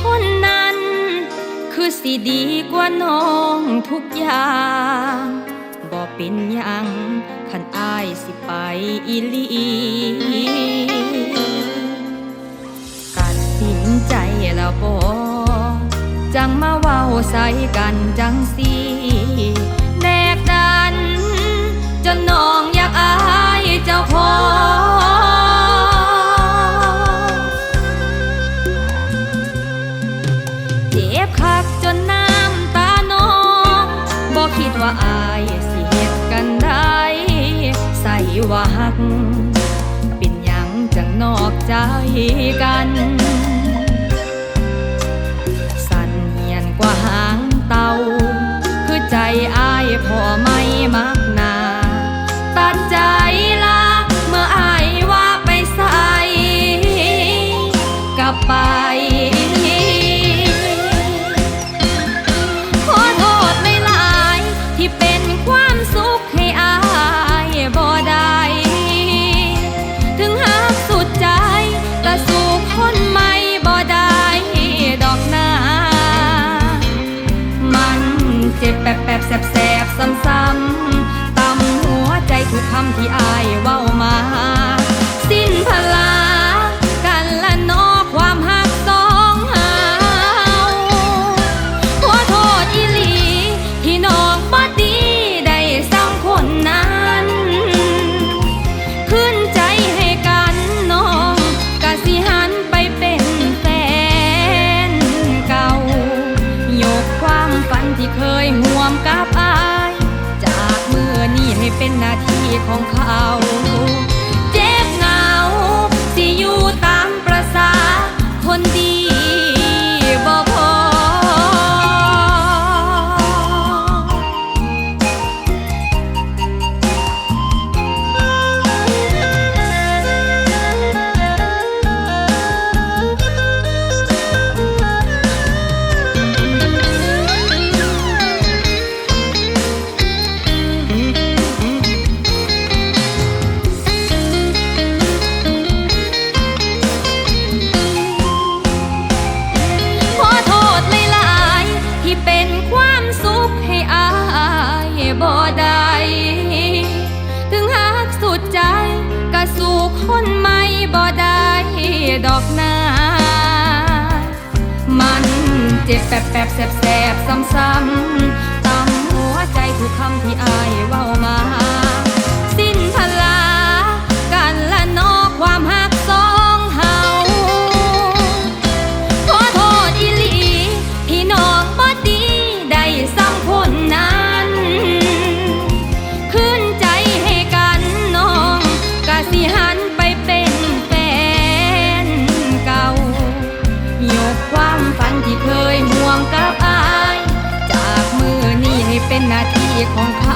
คนนั้น คือสิดีกว่าน้องทุกอย่างบ่เป็นยังขันอายสิไปอีลีกัดสินใจแล้วบ่จังมาเว้าใส่กันจังสี ว่าอายสิเหตุกันได้ใส่ว่าหัก เป็นยังจังนอกใจกัน เจ็บแบบแบบแสบ ของเขา คนไม่บ่ได้ดอกนา มันเจ็บแปบแปบแสบ ของเขา